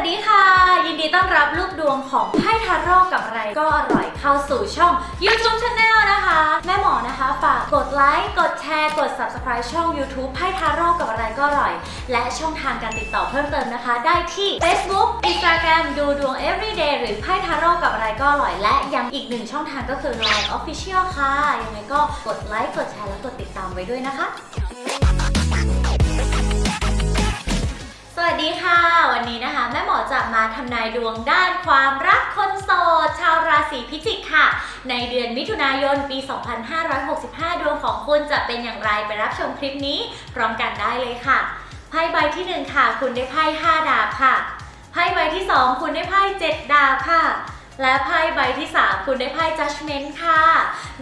วัสดีค่ะ ยินดีต้อนรับลูกดวงของไพ่ทาโร่กับอะไรก็อร่อยเข้าสู่ช่อง YouTube Channel นะคะ แม่หมอนะคะฝากกดไลค์กดแชร์กด Subscribe ช่อง YouTube ไพ่ทาโร่กับอะไรก็อร่อย และช่องทางการติดต่อเพิ่มเติมนะคะ ได้ที่ Facebook Instagram ดูดวง everyday หรือไพ่ทาโร่กับอะไรก็อร่อย และยังอีกหนึ่งช่องทางก็คือ Line Official ค่ะยังไงก็กดไลค์กดแชร์และกดติดตามไว้ด้วยนะคะ ทำนายดวงด้านความรักคนโสด ชาวราศีพิจิกค่ะ ในเดือนมิถุนายนปี 2565 ดวงของคุณจะเป็นอย่างไรไปรับชมคลิปนี้พร้อมกันได้เลยค่ะไพ่ใบที่ 1 ค่ะ คุณได้ไพ่5ดาบค่ะไพ่ใบที่ 2 คุณได้ไพ่7ดาบค่ะและไพ่ใบที่ 3 คุณได้ไพ่ judgment ค่ะ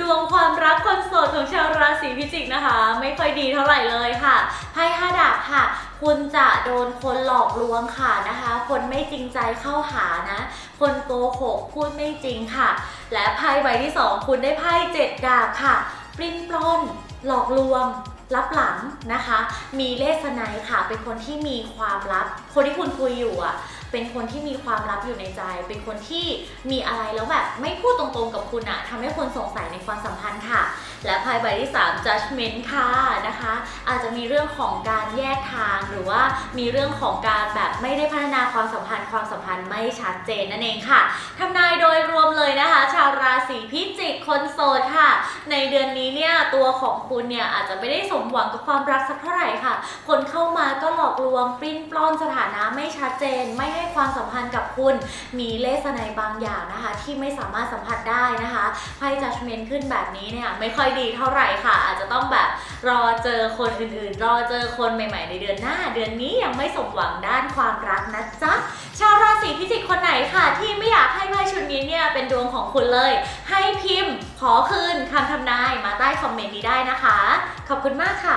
ดวงความรักคนโสดของชาวราศีพิจิกนะคะ ไม่ค่อยดีเท่าไหร่เลยค่ะไพ่ห้าดาบค่ะ คุณจะโดนคนหลอกลวงค่ะนะคะ คนไม่จริงใจเข้าหานะ คนโกหกพูดไม่จริงค่ะ และไพ่ใบที่ 2 คุณได้ไพ่เจ็ดดาบค่ะ ปลิ้นปล้น หลอกลวงรับหลังนะคะ มีเลสไนค่ะ เป็นคนที่มีความลับ คนที่คุณคุยอยู่อะ เป็นคนที่มีความลับอยู่ในใจ เป็นคนที่มีอะไรแล้วแบบไม่พูดตรงๆกับคุณอะทำให้คนสงสัยในความสัมพันธ์ค่ะ และไพ่ใบที่ 3 judgment ค่ะนะคะ อาจจะมีเรื่องของการแยกทางหรือว่ามีเรื่องของการแบบไม่ได้พัฒนาความสัมพันธ์ ความสัมพันธ์ไม่ชัดเจนนั่นเองค่ะทำนายโดยรวมเลยนะคะ ชาวราศีพิจิกคนโสดค่ะ ในเดือนนี้เนี่ยตัวของคุณเนี่ยอาจจะไม่ได้สมหวังกับความรักสักเท่าไหร่ค่ะ คนเข้ามาก็ ลวงปลิ้นปล้อนสถานะไม่ชัดเจน ไม่ให้ความสัมพันธ์กับคุณ มีเลสไนบางอย่างนะคะ ที่ไม่สามารถสัมผัสได้นะคะไพ่ judgment ขึ้นแบบนี้เนี่ยไม่ค่อยดีเท่าไหร่ค่ะ อาจจะต้องแบบรอเจอคนอื่นๆ รอเจอคนใหม่ ๆ ในเดือนหน้า เดือนนี้ยังไม่สมหวังด้านความรักนะจ๊ะชาวราศีพิจิกคนไหนค่ะ ที่ไม่อยากให้ไพ่ชุดนี้เนี่ยเป็นดวงของคุณเลย ให้พิมพ์ ขอคืนคำทำนายมาใต้คอมเมนต์นี้ได้นะคะ ขอบคุณมากค่ะ